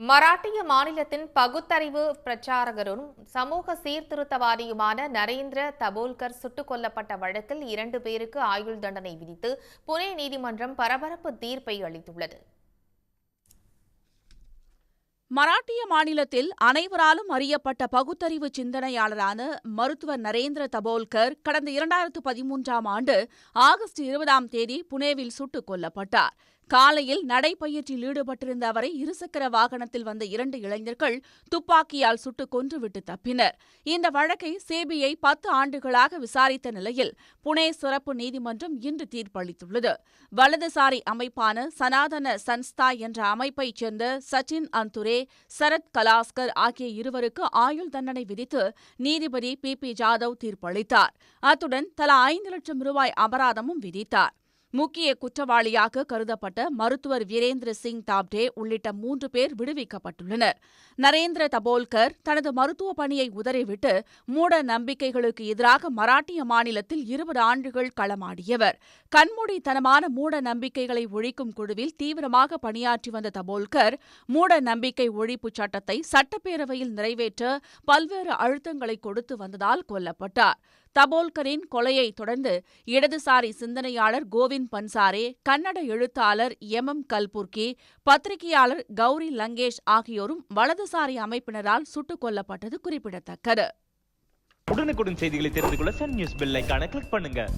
மராட்டிய மாநிலத்தின் பகுத்தறிவு பிரச்சாரகரும் சமூக சீர்திருத்தவாதியுமான நரேந்திர தபோல்கர் சுட்டுக் கொல்லப்பட்ட வழக்கில் இரண்டு பேருக்கு ஆயுள் தண்டனை விதித்து புனே நீதிமன்றம் பரபரப்பு தீர்ப்பை அளித்துள்ளது. மராட்டிய மாநிலத்தில் அனைவராலும் அறியப்பட்ட பகுத்தறிவு சிந்தனையாளரான மருத்துவர் நரேந்திர தபோல்கர் கடந்த இரண்டாயிரத்து பதிமூன்றாம் ஆண்டு ஆகஸ்ட் இருபதாம் தேதி புனேவில் சுட்டுக் கொல்லப்பட்டார். காலையில் நடைப்பயிற்சியில் ஈடுபட்டிருந்த அவரை இருசக்கர வாகனத்தில் வந்த இரண்டு இளைஞர்கள் துப்பாக்கியால் சுட்டுக் கொன்றுவிட்டு தப்பினர். இந்த வழக்கை சிபிஐ பத்து ஆண்டுகளாக விசாரித்த நிலையில் புனே சிறப்பு நீதிமன்றம் இன்று தீர்ப்பளித்துள்ளது. வலதுசாரி அமைப்பான சனாதன சன்ஸ்தா என்ற அமைப்பைச் சேர்ந்த சச்சின் அந்துரே சரத் கலாஸ்கர் ஆகிய இருவருக்கு ஆயுள் தண்டனை விதித்து நீதிபதி பி பி ஜாதவ் தீர்ப்பளித்தார். அத்துடன் தலா ஐந்து லட்சம் ரூபாய் அபராதமும் விதித்தார். முக்கிய குற்றவாளியாக கருதப்பட்ட மருத்துவர் வீரேந்திர சிங் தாப்டே உள்ளிட்ட மூன்று பேர் விடுவிக்கப்பட்டுள்ளனர். நரேந்திர தபோல்கர் தனது மருத்துவ பணியை உதறிவிட்டு மூட நம்பிக்கைகளுக்கு எதிராக மராட்டிய மாநிலத்தில் இருபது ஆண்டுகள் களமாடியவர். கண்மூடித்தனமான மூட நம்பிக்கைகளை ஒழிக்கும் குழுவில் தீவிரமாக பணியாற்றி வந்த தபோல்கர் மூட நம்பிக்கை ஒழிப்பு சட்டத்தை சட்டப்பேரவையில் நிறைவேற்ற பல்வேறு அழுத்தங்களை கொடுத்து வந்ததால் கொல்லப்பட்டார். தபோல்கரின் கொலையை தொடர்ந்து இடதுசாரி சிந்தனையாளர் கோவிந்த் பன்சாரே கன்னட எழுத்தாளர் எம். எம். கல்புர்கி பத்திரிகையாளர் கௌரி லங்கேஷ் ஆகியோரும் வலதுசாரி அமைப்பினரால் சுட்டுக் கொல்லப்பட்டது குறிப்பிடத்தக்கது. உடனுக்குடன் செய்திகளை தெரிந்து கொள்ள சன் நியூஸ் பெல் கிளிக் பண்ணுங்க.